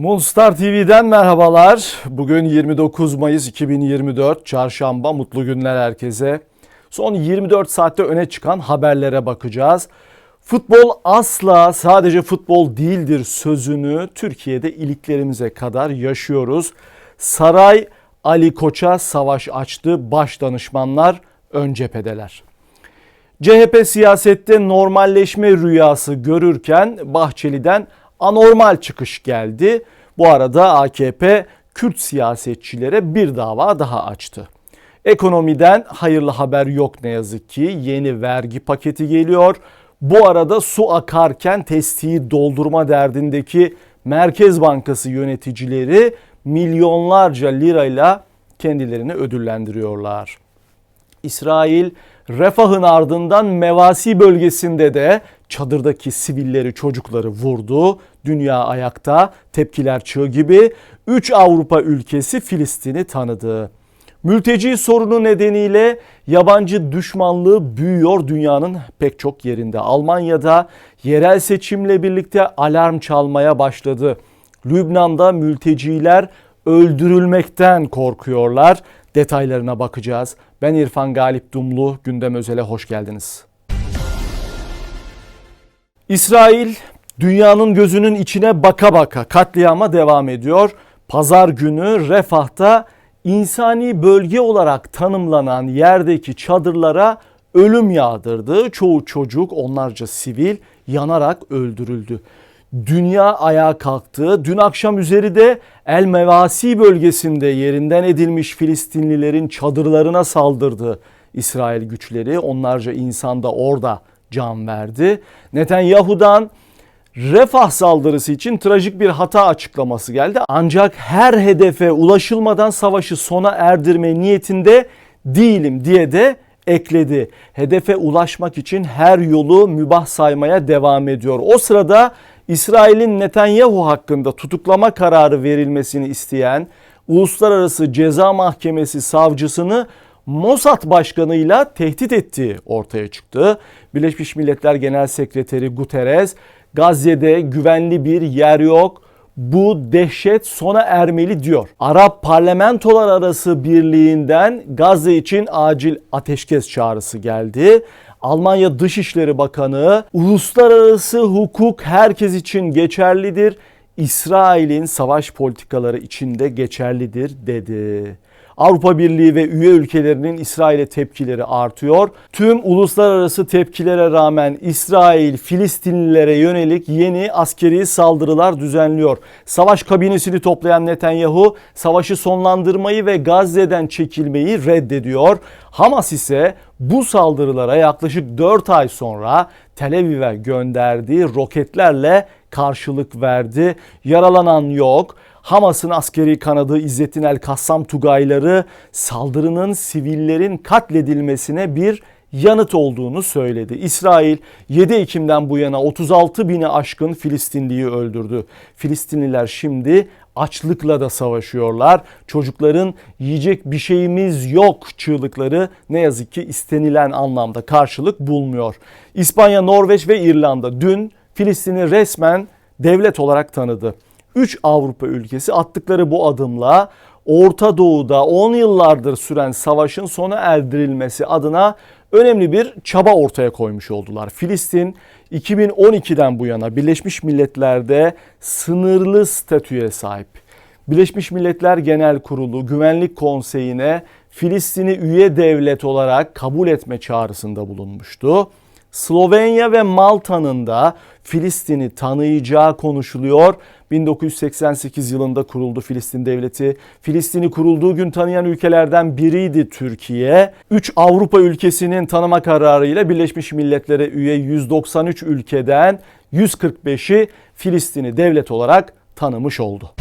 Moonstar TV'den merhabalar. Bugün 29 Mayıs 2024 Çarşamba. Mutlu günler herkese. Son 24 saatte öne çıkan haberlere bakacağız. Futbol asla sadece futbol değildir sözünü Türkiye'de iliklerimize kadar yaşıyoruz. Saray Ali Koç'a savaş açtı. Baş danışmanlar ön cephedeler. CHP siyasette normalleşme rüyası görürken Bahçeli'den anormal çıkış geldi. Bu arada AKP Kürt siyasetçilere bir dava daha açtı. Ekonomiden hayırlı haber yok ne yazık ki. Yeni vergi paketi geliyor. Bu arada su akarken testiyi doldurma derdindeki Merkez Bankası yöneticileri milyonlarca lirayla kendilerini ödüllendiriyorlar. İsrail refahın ardından Mevasi bölgesinde de çadırdaki sivilleri çocukları vurdu. Dünya ayakta tepkiler çığ gibi 3 Avrupa ülkesi Filistin'i tanıdı. Mülteci sorunu nedeniyle yabancı düşmanlığı büyüyor dünyanın pek çok yerinde. Almanya'da yerel seçimle birlikte alarm çalmaya başladı. Lübnan'da mülteciler öldürülmekten korkuyorlar. Detaylarına bakacağız. Ben İrfan Galip Dumlu, Gündem Özel'e hoş geldiniz. İsrail dünyanın gözünün içine baka baka katliama devam ediyor. Pazar günü Refah'ta insani bölge olarak tanımlanan yerdeki çadırlara ölüm yağdırdı. Çoğu çocuk, onlarca sivil yanarak öldürüldü. Dünya ayağa kalktı. Dün akşam üzeri de El Mevasi bölgesinde yerinden edilmiş Filistinlilerin çadırlarına saldırdı İsrail güçleri. Onlarca insan da orada can verdi. Netanyahu'dan Refah saldırısı için trajik bir hata açıklaması geldi. Ancak her hedefe ulaşılmadan savaşı sona erdirme niyetinde değilim diye de ekledi. Hedefe ulaşmak için her yolu mübah saymaya devam ediyor. O sırada İsrail'in Netanyahu hakkında tutuklama kararı verilmesini isteyen Uluslararası Ceza Mahkemesi savcısını Mossad başkanıyla tehdit ettiği ortaya çıktı. Birleşmiş Milletler Genel Sekreteri Guterres Gazze'de güvenli bir yer yok. Bu dehşet sona ermeli diyor. Arap parlamentolar arası birliğinden Gazze için acil ateşkes çağrısı geldi. Almanya Dışişleri Bakanı uluslararası hukuk herkes için geçerlidir. İsrail'in savaş politikaları içinde geçerlidir dedi. Avrupa Birliği ve üye ülkelerinin İsrail'e tepkileri artıyor. Tüm uluslararası tepkilere rağmen İsrail Filistinlilere yönelik yeni askeri saldırılar düzenliyor. Savaş kabinesini toplayan Netanyahu savaşı sonlandırmayı ve Gazze'den çekilmeyi reddediyor. Hamas ise bu saldırılara yaklaşık 4 ay sonra Tel Aviv'e gönderdiği roketlerle karşılık verdi. Yaralanan yok. Hamas'ın askeri kanadı İzzettin El Kassam Tugayları saldırının sivillerin katledilmesine bir yanıt olduğunu söyledi. İsrail 7 Ekim'den bu yana 36 bini aşkın Filistinliyi öldürdü. Filistinliler şimdi açlıkla da savaşıyorlar. Çocukların yiyecek bir şeyimiz yok çığlıkları ne yazık ki istenilen anlamda karşılık bulmuyor. İspanya, Norveç ve İrlanda dün Filistin'i resmen devlet olarak tanıdı. 3 Avrupa ülkesi attıkları bu adımla Orta Doğu'da 10 yıllardır süren savaşın sona erdirilmesi adına önemli bir çaba ortaya koymuş oldular. Filistin 2012'den bu yana Birleşmiş Milletler'de sınırlı statüye sahip. Birleşmiş Milletler Genel Kurulu Güvenlik Konseyi'ne Filistin'i üye devlet olarak kabul etme çağrısında bulunmuştu. Slovenya ve Malta'nın da Filistin'i tanıyacağı konuşuluyor. 1988 yılında kuruldu Filistin Devleti. Filistin'i kurulduğu gün tanıyan ülkelerden biriydi Türkiye. 3 Avrupa ülkesinin tanıma kararıyla Birleşmiş Milletler'e üye 193 ülkeden 145'i Filistin'i devlet olarak tanımış oldu.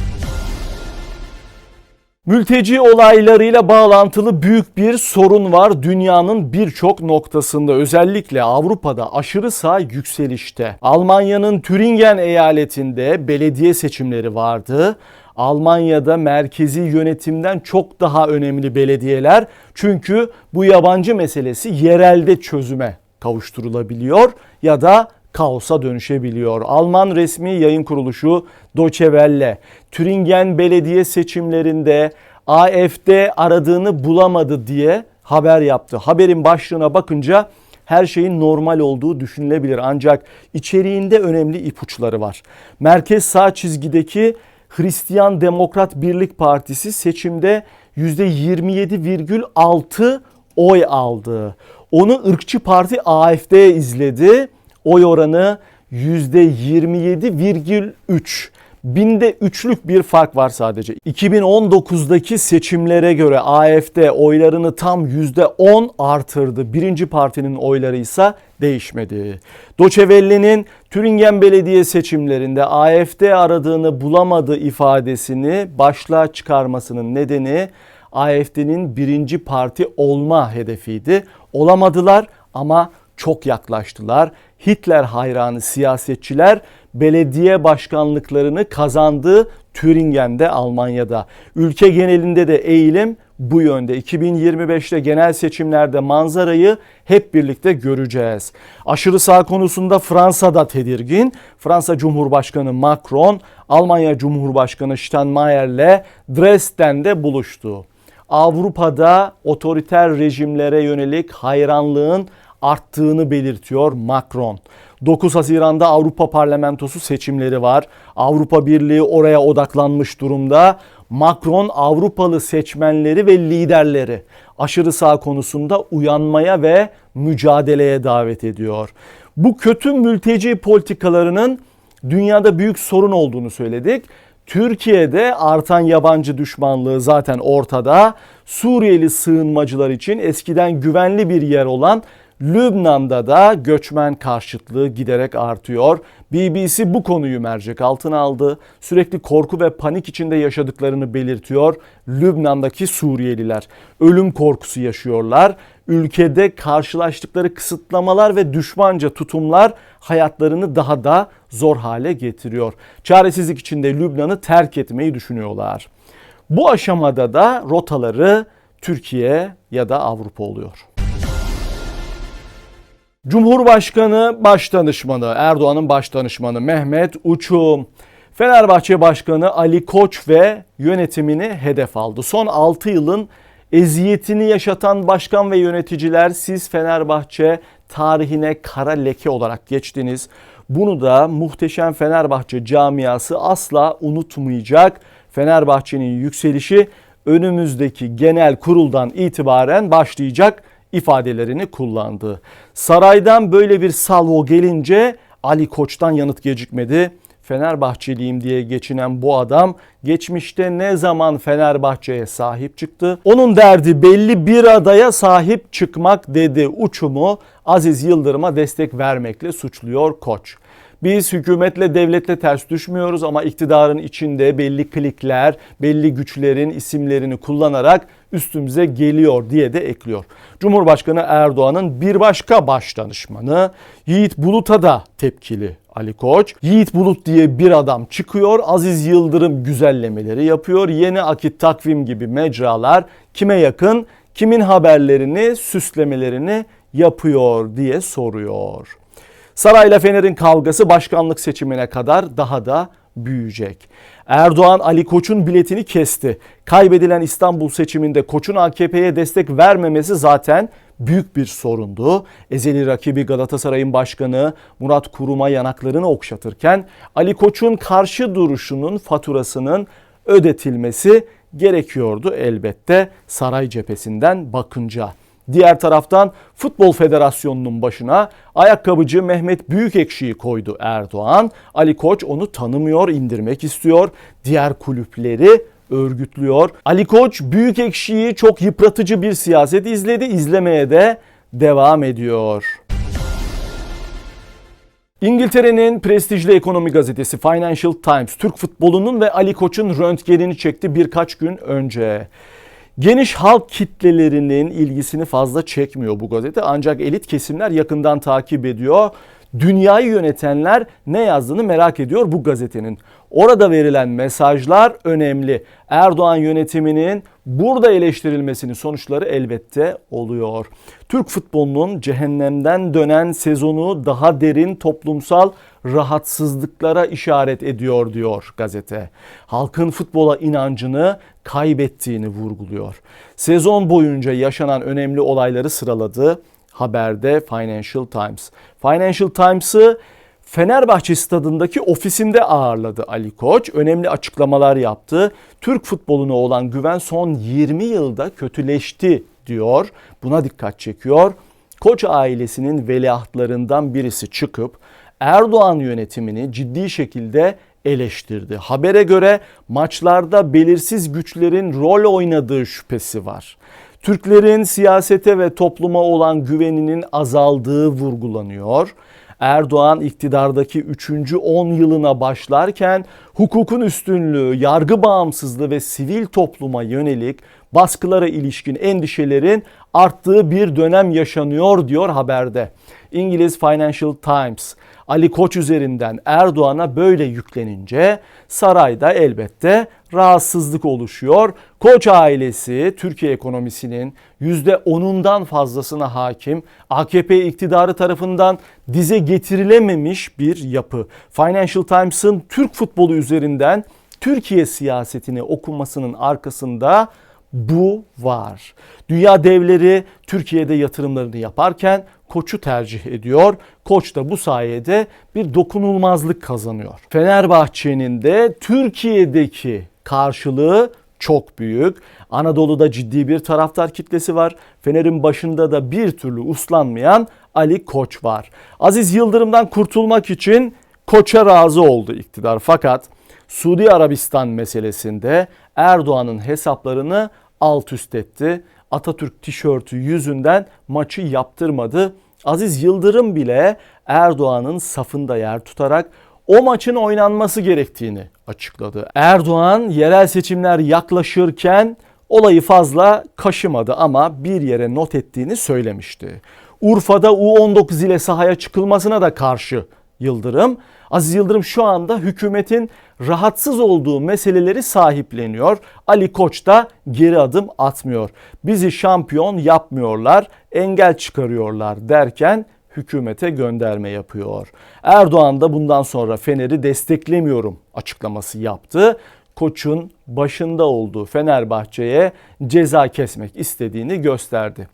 Mülteci olaylarıyla bağlantılı büyük bir sorun var dünyanın birçok noktasında özellikle Avrupa'da aşırı sağ yükselişte. Almanya'nın Türingen eyaletinde belediye seçimleri vardı. Almanya'da merkezi yönetimden çok daha önemli belediyeler çünkü bu yabancı meselesi yerelde çözüme kavuşturulabiliyor ya da kaosa dönüşebiliyor. Alman resmi yayın kuruluşu Deutsche Welle, Türingen belediye seçimlerinde AFD aradığını bulamadı diye haber yaptı. Haberin başlığına bakınca her şeyin normal olduğu düşünülebilir ancak içeriğinde önemli ipuçları var. Merkez sağ çizgideki Hristiyan Demokrat Birlik Partisi seçimde %27,6 oy aldı. Onu ırkçı parti AFD izledi. Oy oranı %27,3. Binde üçlük bir fark var sadece. 2019'daki seçimlere göre AFD oylarını tam %10 artırdı. Birinci partinin oyları ise değişmedi. Doçevelli'nin Türingen Belediye seçimlerinde AFD aradığını bulamadı ifadesini başlığa çıkarmasının nedeni AFD'nin birinci parti olma hedefiydi. Olamadılar ama çok yaklaştılar. Hitler hayranı siyasetçiler belediye başkanlıklarını kazandı Türingen'de Almanya'da. Ülke genelinde de eğilim bu yönde. 2025'te genel seçimlerde manzarayı hep birlikte göreceğiz. Aşırı sağ konusunda Fransa'da tedirgin. Fransa Cumhurbaşkanı Macron, Almanya Cumhurbaşkanı Steinmeier'le Dresden'de buluştu. Avrupa'da otoriter rejimlere yönelik hayranlığın arttığını belirtiyor Macron. 9 Haziran'da Avrupa Parlamentosu seçimleri var. Avrupa Birliği oraya odaklanmış durumda. Macron Avrupalı seçmenleri ve liderleri aşırı sağ konusunda uyanmaya ve mücadeleye davet ediyor. Bu kötü mülteci politikalarının dünyada büyük sorun olduğunu söyledik. Türkiye'de artan yabancı düşmanlığı zaten ortada. Suriyeli sığınmacılar için eskiden güvenli bir yer olan Lübnan'da da göçmen karşıtlığı giderek artıyor. BBC bu konuyu mercek altına aldı. Sürekli korku ve panik içinde yaşadıklarını belirtiyor. Lübnan'daki Suriyeliler ölüm korkusu yaşıyorlar. Ülkede karşılaştıkları kısıtlamalar ve düşmanca tutumlar hayatlarını daha da zor hale getiriyor. Çaresizlik içinde Lübnan'ı terk etmeyi düşünüyorlar. Bu aşamada da rotaları Türkiye ya da Avrupa oluyor. Cumhurbaşkanı Başdanışmanı, Erdoğan'ın başdanışmanı Mehmet Uçum, Fenerbahçe Başkanı Ali Koç ve yönetimini hedef aldı. Son 6 yılın eziyetini yaşatan başkan ve yöneticiler siz Fenerbahçe tarihine kara leke olarak geçtiniz. Bunu da muhteşem Fenerbahçe camiası asla unutmayacak. Fenerbahçe'nin yükselişi önümüzdeki genel kuruldan itibaren başlayacak ifadelerini kullandı. Saraydan böyle bir salvo gelince Ali Koç'tan yanıt gecikmedi. Fenerbahçeliyim diye geçinen bu adam geçmişte ne zaman Fenerbahçe'ye sahip çıktı? Onun derdi belli bir adaya sahip çıkmak dedi. Uçumu Aziz Yıldırım'a destek vermekle suçluyor Koç. Biz hükümetle devletle ters düşmüyoruz ama iktidarın içinde belli klikler, belli güçlerin isimlerini kullanarak üstümüze geliyor diye de ekliyor. Cumhurbaşkanı Erdoğan'ın bir başka baş danışmanı Yiğit Bulut'a da tepkili Ali Koç. Yiğit Bulut diye bir adam çıkıyor. Aziz Yıldırım güzellemeleri yapıyor. Yeni akit takvim gibi mecralar kime yakın, kimin haberlerini, süslemelerini yapıyor diye soruyor. Sarayla Fener'in kavgası başkanlık seçimine kadar daha da büyüyecek. Erdoğan Ali Koç'un biletini kesti. Kaybedilen İstanbul seçiminde Koç'un AKP'ye destek vermemesi zaten büyük bir sorundu. Ezeli rakibi Galatasaray'ın başkanı Murat Kurum'a yanaklarını okşatırken Ali Koç'un karşı duruşunun faturasının ödetilmesi gerekiyordu elbette saray cephesinden bakınca. Diğer taraftan Futbol Federasyonu'nun başına ayakkabıcı Mehmet Büyükekşi'yi koydu Erdoğan. Ali Koç onu tanımıyor, indirmek istiyor. Diğer kulüpleri örgütlüyor. Ali Koç Büyükekşi'yi çok yıpratıcı bir siyaset izledi, izlemeye de devam ediyor. İngiltere'nin prestijli ekonomi gazetesi Financial Times Türk futbolunun ve Ali Koç'un röntgenini çekti birkaç gün önce. Geniş halk kitlelerinin ilgisini fazla çekmiyor bu gazete ancak elit kesimler yakından takip ediyor. Dünyayı yönetenler ne yazdığını merak ediyor bu gazetenin. Orada verilen mesajlar önemli. Erdoğan yönetiminin burada eleştirilmesinin sonuçları elbette oluyor. Türk futbolunun cehennemden dönen sezonu daha derin toplumsal rahatsızlıklara işaret ediyor diyor gazete. Halkın futbola inancını kaybettiğini vurguluyor. Sezon boyunca yaşanan önemli olayları sıraladı haberde Financial Times. Financial Times'ı Fenerbahçe stadındaki ofisinde ağırladı Ali Koç. Önemli açıklamalar yaptı. Türk futboluna olan güven son 20 yılda kötüleşti diyor. Buna dikkat çekiyor. Koç ailesinin veliahtlarından birisi çıkıp Erdoğan yönetimini ciddi şekilde eleştirdi. Habere göre maçlarda belirsiz güçlerin rol oynadığı şüphesi var. Türklerin siyasete ve topluma olan güveninin azaldığı vurgulanıyor. Erdoğan iktidardaki 3. 10 yılına başlarken hukukun üstünlüğü, yargı bağımsızlığı ve sivil topluma yönelik baskılara ilişkin endişelerin arttığı bir dönem yaşanıyor diyor haberde. İngiliz Financial Times Ali Koç üzerinden Erdoğan'a böyle yüklenince sarayda elbette rahatsızlık oluşuyor. Koç ailesi Türkiye ekonomisinin %10'undan fazlasına hakim AKP iktidarı tarafından dize getirilememiş bir yapı. Financial Times'ın Türk futbolu üzerinden Türkiye siyasetini okumasının arkasında bu var. Dünya devleri Türkiye'de yatırımlarını yaparken Koç'u tercih ediyor. Koç da bu sayede bir dokunulmazlık kazanıyor. Fenerbahçe'nin de Türkiye'deki karşılığı çok büyük. Anadolu'da ciddi bir taraftar kitlesi var. Fener'in başında da bir türlü uslanmayan Ali Koç var. Aziz Yıldırım'dan kurtulmak için Koç'a razı oldu iktidar. Fakat Suudi Arabistan meselesinde Erdoğan'ın hesaplarını alt üst etti. Atatürk tişörtü yüzünden maçı yaptırmadı. Aziz Yıldırım bile Erdoğan'ın safında yer tutarak o maçın oynanması gerektiğini açıkladı. Erdoğan yerel seçimler yaklaşırken olayı fazla kaşımadı ama bir yere not ettiğini söylemişti. Urfa'da U19 ile sahaya çıkılmasına da karşı Yıldırım. Aziz Yıldırım şu anda hükümetin rahatsız olduğu meseleleri sahipleniyor. Ali Koç da geri adım atmıyor. Bizi şampiyon yapmıyorlar, engel çıkarıyorlar derken hükümete gönderme yapıyor. Erdoğan da bundan sonra Fener'i desteklemiyorum açıklaması yaptı. Koç'un başında olduğu Fenerbahçe'ye ceza kesmek istediğini gösterdi.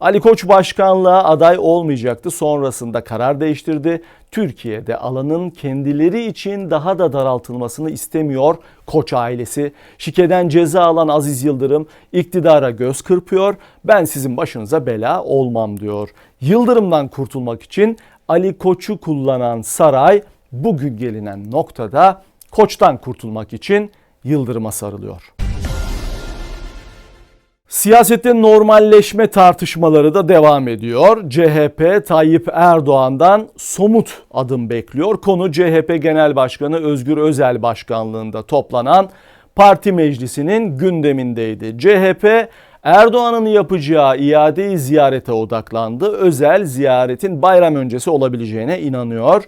Ali Koç başkanlığa aday olmayacaktı. Sonrasında karar değiştirdi. Türkiye'de alanın kendileri için daha da daraltılmasını istemiyor Koç ailesi. Şikeden ceza alan Aziz Yıldırım iktidara göz kırpıyor. Ben sizin başınıza bela olmam diyor. Yıldırım'dan kurtulmak için Ali Koç'u kullanan saray bugün gelinen noktada Koç'tan kurtulmak için Yıldırım'a sarılıyor. Siyasette normalleşme tartışmaları da devam ediyor. CHP Tayyip Erdoğan'dan somut adım bekliyor. Konu CHP Genel Başkanı Özgür Özel başkanlığında toplanan parti meclisinin gündemindeydi. CHP Erdoğan'ın yapacağı iade ziyarete odaklandı. Özel ziyaretin bayram öncesi olabileceğine inanıyor.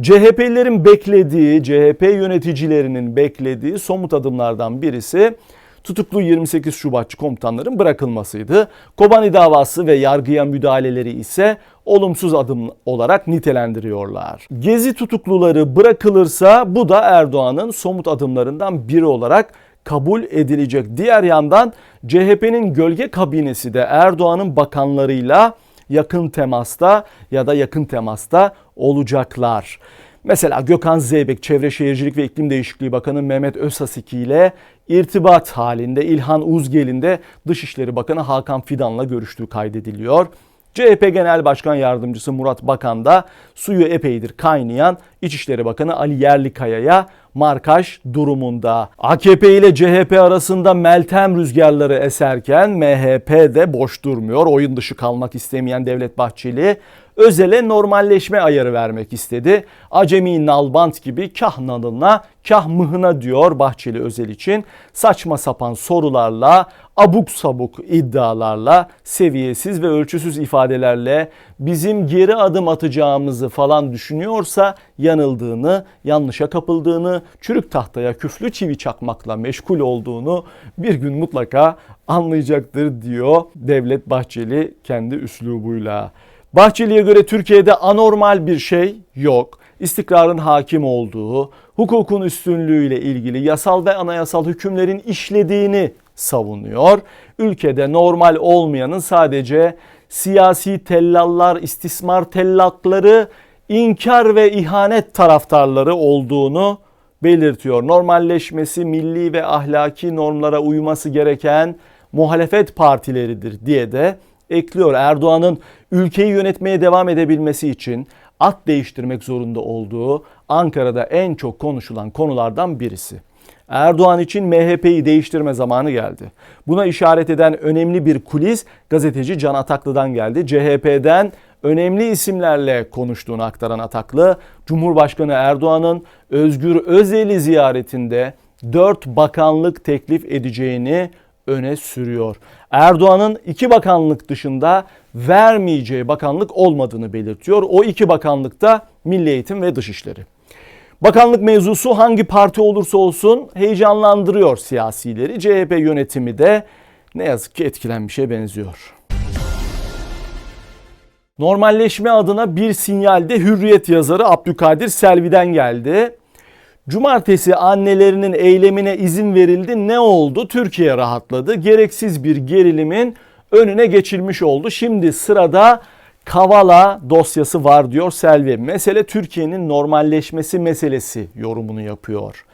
CHP'lilerin beklediği, CHP yöneticilerinin beklediği somut adımlardan birisi tutuklu 28 Şubatçı komutanların bırakılmasıydı. Kobani davası ve yargıya müdahaleleri ise olumsuz adım olarak nitelendiriyorlar. Gezi tutukluları bırakılırsa bu da Erdoğan'ın somut adımlarından biri olarak kabul edilecek. Diğer yandan CHP'nin gölge kabinesi de Erdoğan'ın bakanlarıyla yakın temasta ya da yakın temasta olacaklar. Mesela Gökhan Zeybek Çevre Şehircilik ve İklim Değişikliği Bakanı Mehmet Özhasiki ile irtibat halinde İlhan Uzgel'in de Dışişleri Bakanı Hakan Fidan'la görüştüğü kaydediliyor. CHP Genel Başkan Yardımcısı Murat Bakan da suyu epeydir kaynayan İçişleri Bakanı Ali Yerlikaya'ya markaj durumunda. AKP ile CHP arasında Meltem rüzgarları eserken MHP de boş durmuyor. Oyun dışı kalmak istemeyen Devlet Bahçeli Özel'e normalleşme ayarı vermek istedi. Acemi nalbant gibi kah nalına kah mıhına diyor Bahçeli Özel için. Saçma sapan sorularla abuk sabuk iddialarla, seviyesiz ve ölçüsüz ifadelerle bizim geri adım atacağımızı falan düşünüyorsa yanıldığını, yanlışa kapıldığını, çürük tahtaya küflü çivi çakmakla meşgul olduğunu bir gün mutlaka anlayacaktır diyor Devlet Bahçeli kendi üslubuyla. Bahçeli'ye göre Türkiye'de anormal bir şey yok. İstikrarın hakim olduğu, hukukun üstünlüğüyle ilgili yasal ve anayasal hükümlerin işlediğini savunuyor. Ülkede normal olmayanın sadece siyasi tellallar, istismar tellakları, inkar ve ihanet taraftarları olduğunu belirtiyor. Normalleşmesi milli ve ahlaki normlara uyması gereken muhalefet partileridir diye de ekliyor. Erdoğan'ın ülkeyi yönetmeye devam edebilmesi için at değiştirmek zorunda olduğu Ankara'da en çok konuşulan konulardan birisi. Erdoğan için MHP'yi değiştirme zamanı geldi. Buna işaret eden önemli bir kulis gazeteci Can Ataklı'dan geldi. CHP'den önemli isimlerle konuştuğunu aktaran Ataklı, Cumhurbaşkanı Erdoğan'ın Özgür Özel'i ziyaretinde 4 bakanlık teklif edeceğini öne sürüyor. Erdoğan'ın iki bakanlık dışında vermeyeceği bakanlık olmadığını belirtiyor. O iki bakanlıkta Milli Eğitim ve Dışişleri. Bakanlık mevzusu hangi parti olursa olsun heyecanlandırıyor siyasileri. CHP yönetimi de ne yazık ki etkilenmişe benziyor. Normalleşme adına bir sinyalde Hürriyet yazarı Abdülkadir Selvi'den geldi. Cumartesi annelerinin eylemine izin verildi. Ne oldu? Türkiye rahatladı. Gereksiz bir gerilimin önüne geçilmiş oldu. Şimdi sırada Kavala dosyası var diyor Selvi. Mesele Türkiye'nin normalleşmesi meselesi yorumunu yapıyor.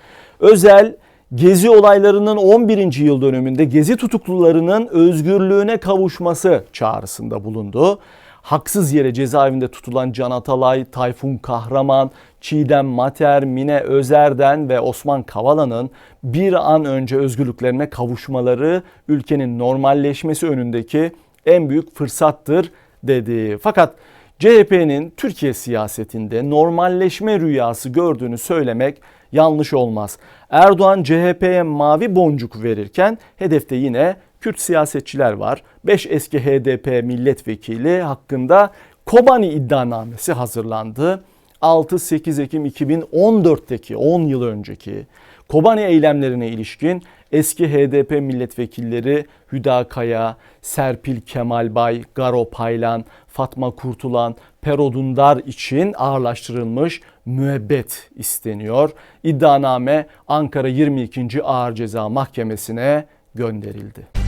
Özel Gezi olaylarının 11. yıl dönümünde gezi tutuklularının özgürlüğüne kavuşması çağrısında bulundu. Haksız yere cezaevinde tutulan Can Atalay, Tayfun Kahraman, Çiğdem Mater, Mine Özer'den ve Osman Kavala'nın bir an önce özgürlüklerine kavuşmaları ülkenin normalleşmesi önündeki en büyük fırsattır dedi. Fakat CHP'nin Türkiye siyasetinde normalleşme rüyası gördüğünü söylemek yanlış olmaz. Erdoğan CHP'ye mavi boncuk verirken hedefte yine Kürt siyasetçiler var. 5 eski HDP milletvekili hakkında Kobani iddianamesi hazırlandı. 6-8 Ekim 2014'teki 10 yıl önceki Kobani eylemlerine ilişkin eski HDP milletvekilleri Hüda Kaya, Serpil Kemalbay, Garo Paylan, Fatma Kurtulan, Pero Dundar için ağırlaştırılmış müebbet isteniyor. İddianame Ankara 22. Ağır Ceza Mahkemesi'ne gönderildi.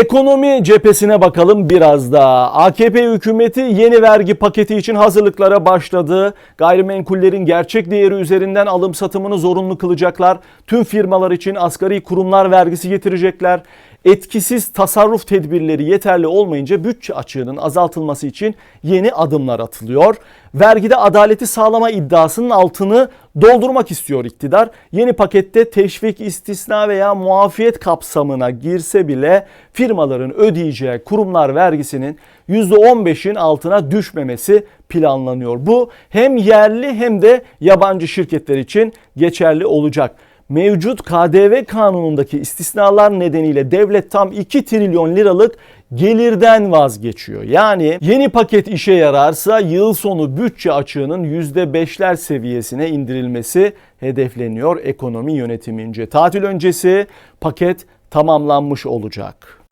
Ekonomi cephesine bakalım biraz da. AKP hükümeti yeni vergi paketi için hazırlıklara başladı. Gayrimenkullerin gerçek değeri üzerinden alım satımını zorunlu kılacaklar. Tüm firmalar için asgari kurumlar vergisi getirecekler etkisiz tasarruf tedbirleri yeterli olmayınca bütçe açığının azaltılması için yeni adımlar atılıyor. Vergide adaleti sağlama iddiasının altını doldurmak istiyor iktidar. Yeni pakette teşvik, istisna veya muafiyet kapsamına girse bile firmaların ödeyeceği kurumlar vergisinin %15'in altına düşmemesi planlanıyor. Bu hem yerli hem de yabancı şirketler için geçerli olacak mevcut KDV kanunundaki istisnalar nedeniyle devlet tam 2 trilyon liralık gelirden vazgeçiyor. Yani yeni paket işe yararsa yıl sonu bütçe açığının %5'ler seviyesine indirilmesi hedefleniyor ekonomi yönetimince. Tatil öncesi paket tamamlanmış olacak.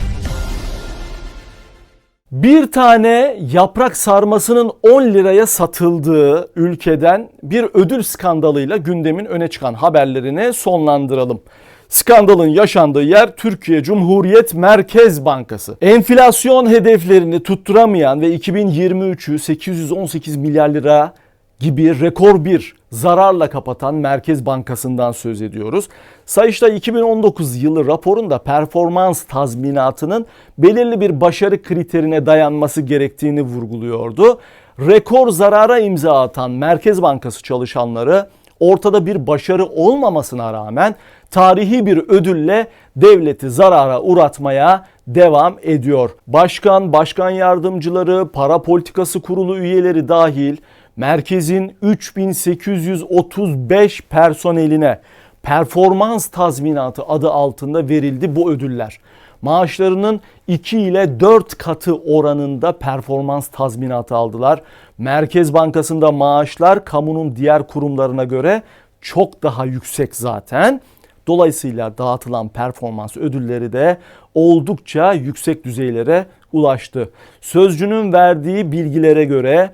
Bir tane yaprak sarmasının 10 liraya satıldığı ülkeden bir ödül skandalıyla gündemin öne çıkan haberlerini sonlandıralım. Skandalın yaşandığı yer Türkiye Cumhuriyet Merkez Bankası. Enflasyon hedeflerini tutturamayan ve 2023'ü 818 milyar lira gibi rekor bir zararla kapatan Merkez Bankası'ndan söz ediyoruz. Sayıştay 2019 yılı raporunda performans tazminatının belirli bir başarı kriterine dayanması gerektiğini vurguluyordu. Rekor zarara imza atan Merkez Bankası çalışanları ortada bir başarı olmamasına rağmen tarihi bir ödülle devleti zarara uğratmaya devam ediyor. Başkan, başkan yardımcıları, para politikası kurulu üyeleri dahil merkezin 3835 personeline performans tazminatı adı altında verildi bu ödüller. Maaşlarının 2 ile 4 katı oranında performans tazminatı aldılar. Merkez Bankası'nda maaşlar kamunun diğer kurumlarına göre çok daha yüksek zaten. Dolayısıyla dağıtılan performans ödülleri de oldukça yüksek düzeylere ulaştı. Sözcünün verdiği bilgilere göre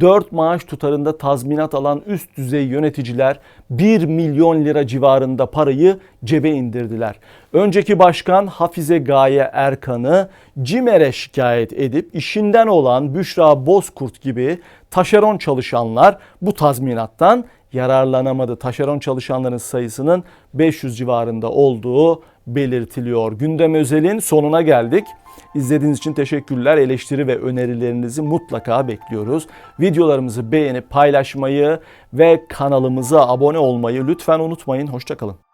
4 maaş tutarında tazminat alan üst düzey yöneticiler 1 milyon lira civarında parayı cebe indirdiler. Önceki başkan Hafize Gaye Erkan'ı CİMER'e şikayet edip işinden olan Büşra Bozkurt gibi taşeron çalışanlar bu tazminattan yararlanamadı. Taşeron çalışanların sayısının 500 civarında olduğu belirtiliyor. Gündem özelin sonuna geldik. İzlediğiniz için teşekkürler. Eleştiri ve önerilerinizi mutlaka bekliyoruz. Videolarımızı beğenip paylaşmayı ve kanalımıza abone olmayı lütfen unutmayın. Hoşçakalın.